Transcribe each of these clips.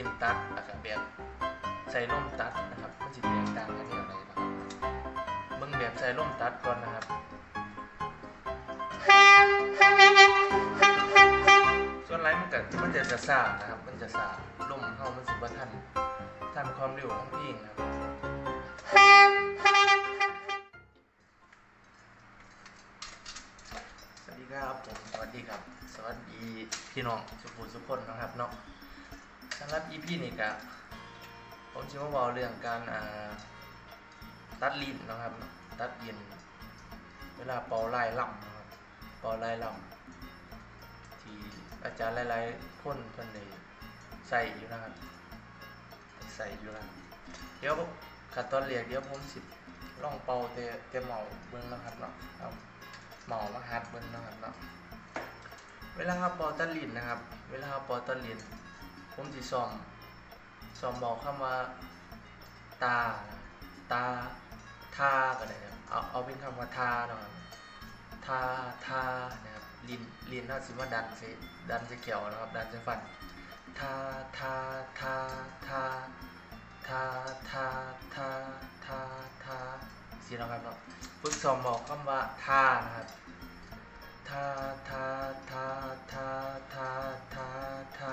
แล้วก็แบบใส่ร่มตัดนะครับมันจะแตกต่างกันอย่างไรนะครับเบิ่งแบบใส่ร่มตัดก่อนนะครับส่วนไรมันก็มันจะจะซานะครับ มันจะซาลมเข้ามันสิบ่ทันทันความเร็วของพี่นะครับสวัสดีครับผมสวัสดีครับ สวัสดีพี่น้องสุขุมสุขคนนะครับเนาะ สำหรับ EP นี้ก็ผมจะมาเบาเรื่องการตัดลิ้นนะครับ ตัดลิ้นเวลาเป่าไล่ลำนะครับเป่าไล่ลำที่อาจารย์หลายๆคนเพิ่นได้ใส่อยู่นะครับใส่อยู่นะเดี๋ยวขั้นตอนเรียกเดี๋ยวผมสิลองเป่าแต่แต่เมาเบิ่งนะครับเนาะครับเหมามาฮัดเบิ้งนะครับเนาะเวลาเราปอตันลินนะครับ เวลาเราปอตันลิน ผมสิซ่อมซ่อมบอกคำว่า ตา ตา ทาก็ได้นะครับเอาเอาเป็นคำว่าทาเนาะครับทา ทา นะครับลินลินน่าสิว่าดันสิดันจะเกี่ยวนะครับ ดันจะฟัน ทา ทา ทา ทา ทา ทา ทา ทา ทาสิเนะครับเนาะฝึกซ้อมบอกคำว่าท่านะครับท่าท่าท่าท่าท่าท่าท่า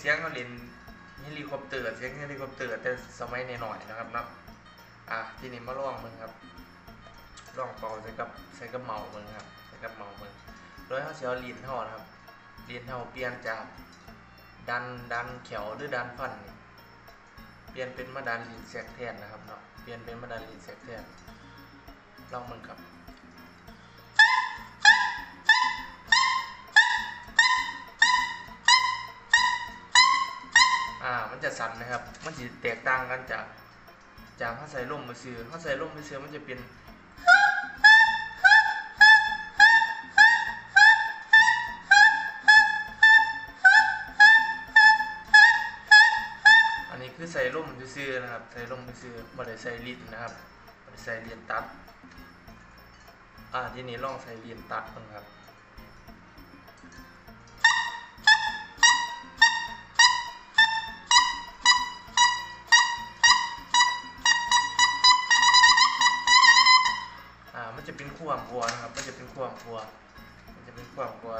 เสียงเขาเล่นเฮลิคอปเตอร์เสียงเฮลิคอปเตอร์แต่สมัยนหน่อยๆนะครับเนาะอะทีนี้มาลองมึงครับลองเป่าใส่กับใส่กับเมามึงครับใส่กับเมามึงโดยเขาเสียลิ้นห่อนะครับลิ้นห่อเปลี่ยนจากดันดันเขียวหรือดันฟันนี่เปลี่ยนเป็นมาดันลินแซกแทนนะครับเนาะเปลี่ยนเป็นมาดันลินแซกแทนลองมึงครับ อ่า มันจะสั่นนะครับ มันจะแตกต่างกันจาก จากข้าใส่ร่มมือซื้อข้าใส่ร่มมือซื้อมันจะเป็นอันนี้คือใส่ร่มซื้อนะครับ ใส่ร่มซื้อม่ได้ใส่ลิ้นนะครับม่ได้ใส่เลิ้นตัด อ่า ทีนี้ลองใส่เลิ้นตัดบ้างครับ นะครับมันจะเป็นควบัวมันจะเป็นขั้วบัว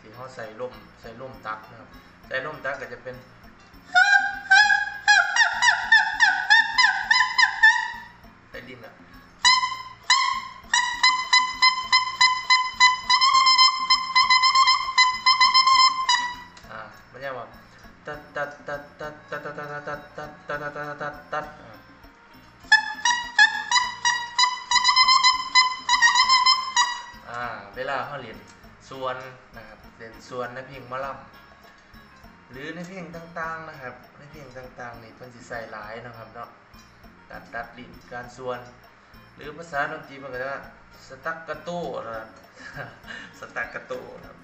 ที่เขาใส่ร่มใส่ร่มตักนะครับใส่ร่มตักก็จะเป็น เวลาเขาเรียนส่วนนะครับเรียนส่วนในเพลงมะลำหรือในเพลงต่างๆนะครับในเพลงต่างๆนี่เพิ่นสิใส่หลายนะครับเนาะการตัดลิ้นการส่วน หรือภาษาดนตรีมันก็จะสตักกระโตนะครับสตักกระโตนะครับ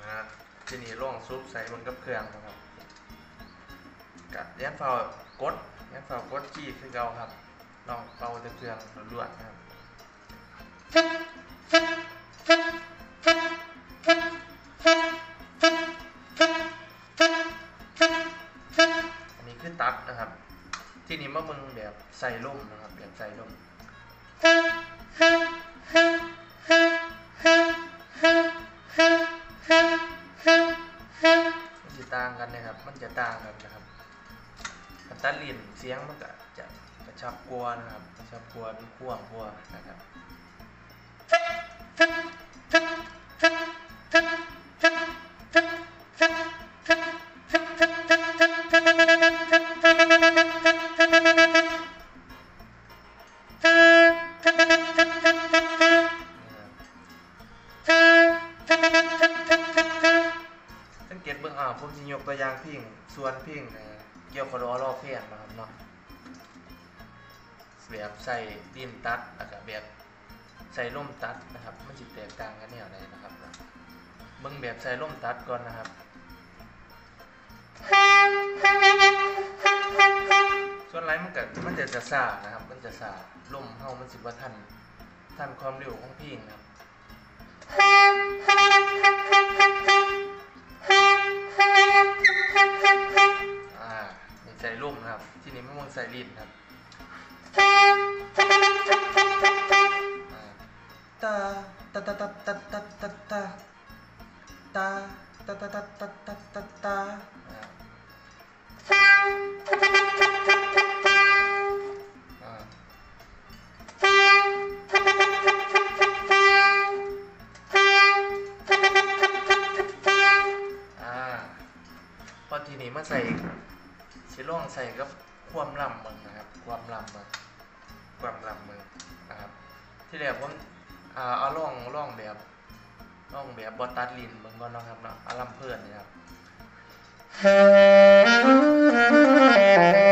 นะครับทีนี้ลองซุปใส่บนกับเครื่องนะครับกับยันเฝ้ากดยันเฝ้ากดจี้คือเกาครับลองเป่าต่เครื่องล้วนๆนะครับ มามึงแบบใส่ร่มนะครับ แบบใส่ร่มมันจะต่างกันนะครับ มันจะต่างกันนะครับอันตัดลิ้นเสียงมันก็จะกระชับกลัวนะครับกระชับกลัวเป็นข่วงกลัวนะครับ ผมจะยกตัวอย่างพียงส่วนพียงเกี่ยวกับล้อรอบเพียงนะครับเนาะแบบใส่ดินตัดแล้วก็แบบใส่ร่มตัดนะครับมันจะแตกต่างกันแนวไหนนะครับเบิ้งแบบใส่ร่มตัดก่อนนะครับส่วนไลน์มันกิดมันจะจะซานะครับ มันจะซาล่มเฮามันสิว่าท่านท่านความเร็วของพี่นะครับ ไซรินครับ มือนะครับ ที่แรกผมเอาล่องล่องแบบล่องแบบบอตัดลินเบิ่งก่อนนะครับเนาะอารัมเพื่อนนะครับ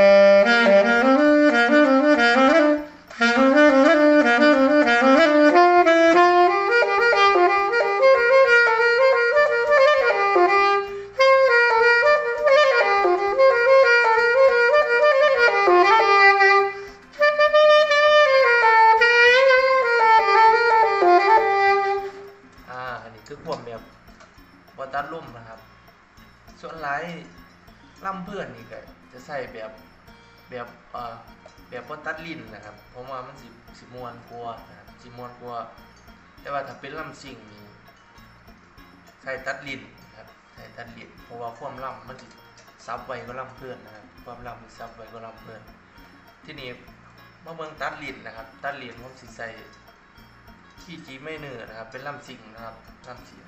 ส่วนหลายล่ำเพื่อนนี่ก็จะใส่แบบแบบเอ่อแบบบอตัดลิ้นนะครับ เพราะว่ามันสิสิมวนกลัวนะครับสิมวนกลัว แต่ว่าถ้าเป็นล่ำสิ่งนี่ใส่ตัดลิ้นครับใส่ตัดลิ้นเพราะว่าความล่ำมันสิซับไว้ก็ล่ำเพื่อนนะครับความล่ำมันซับไว้ก็ล่ำเพื่อน ที่นี้มาเมืองตัดลิ้นนะครับ ตัดลิ้นผมสิใส่ขี้จีไม่เนื้อนะครับ เป็นล่ำสิ่งนะครับล่ำสิ่ง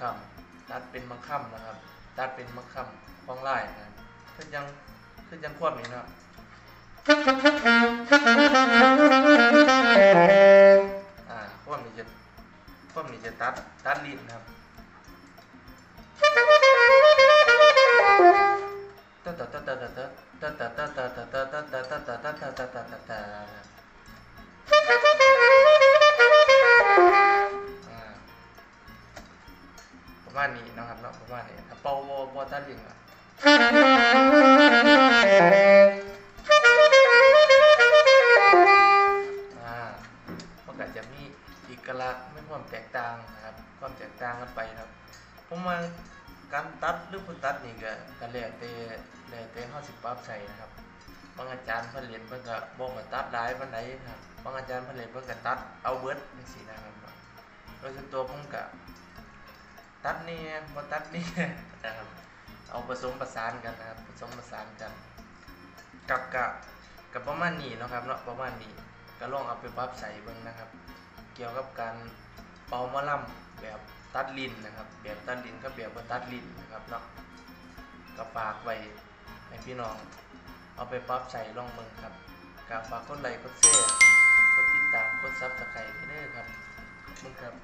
คำตัดเป็นมังคำนะครับ ตัดเป็นมังคำคล้องไล่นะขึ้นยังขึ้นยังควบนี่นะ ครับผมว่าการตัดหรือบ่ตัดนี่ก็ก็แล้วแต่แล้วแต่เฮาสิปรับใส่นะครับบางอาจารย์เพิ่นเรียนเพิ่นก็บ่มาตัดหลายปานใดนะครับบางอาจารย์เพิ่นเรียนเพิ่นก็ตัดเอาเบิดจังซี่นะครับโดยส่วนตัวผมก็ตัดนี่บ่ตัดนี่นะครับเอาผสมประสานกันนะครับผสมประสานกันกับกะกับประมาณนี้นะครับเนาะประมาณนี้ก็ลองเอาไปปรับใส่เบิ่งนะครับ เกี่ยวกับการเป่ามะล่ำแบบ ตัดลินนะครับแบบตัดลินกับแบบบ่ตัดลินนะครับเนาะก็ฝากไว้ให้พี่น้อง เอาไปปรับใส่ลองมึงครับกฝากกดไลค์กดแชร์กดติดตามกดซับสไครต์ด้วยเด้อครับขอบคุณครับ